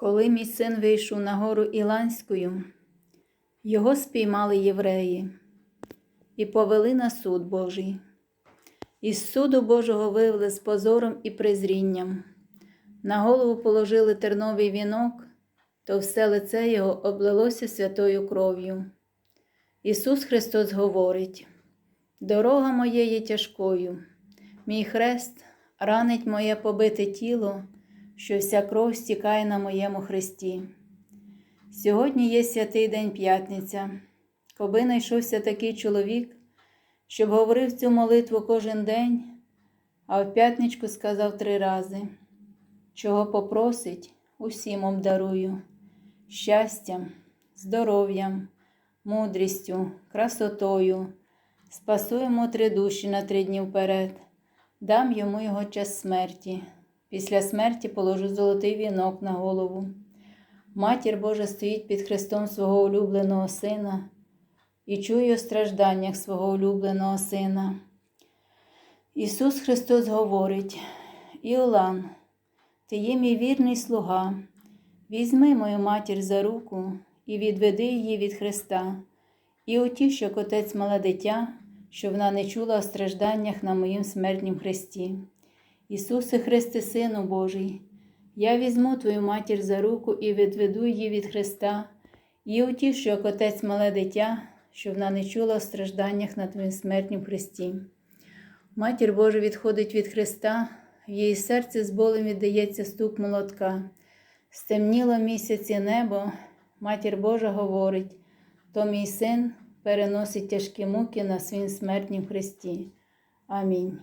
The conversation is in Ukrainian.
Коли мій син вийшов на гору Іланською, його спіймали євреї і повели на суд Божий. Із суду Божого вивели з позором і презрінням. На голову положили терновий вінок, то все лице його облилося святою кров'ю. Ісус Христос говорить: Дорога моя є тяжкою, мій хрест ранить моє побите тіло, що вся кров стікає на моєму хресті. Сьогодні є святий день п'ятниця, коби знайшовся такий чоловік, щоб говорив цю молитву кожен день, а в п'ятничку сказав три рази, чого попросить, усім обдарую, щастям, здоров'ям, мудрістю, красотою, спасу йому три душі на три дні вперед, дам йому його час смерті. Після смерті положу золотий вінок на голову. Матір Божа стоїть під хрестом свого улюбленого сина і чує у стражданнях свого улюбленого сина. Ісус Христос говорить: Іолан, ти є мій вірний слуга, візьми мою матір за руку і відведи її від Христа, і утіш, як отець мале дитя, що вона не чула у стражданнях на моїм смертнім хресті. Ісусе Христе, Сину Божий, я візьму Твою матір за руку і відведу її від Христа, і утішу, як отець мале дитя, що вона не чула у стражданнях на Твоїм смертнім Христі. Матір Божа відходить від Христа, в її серці з болем віддається стук молотка. Стемніло місяці небо, Матір Божа говорить, то мій син переносить тяжкі муки на своїм смертнім Христі. Амінь.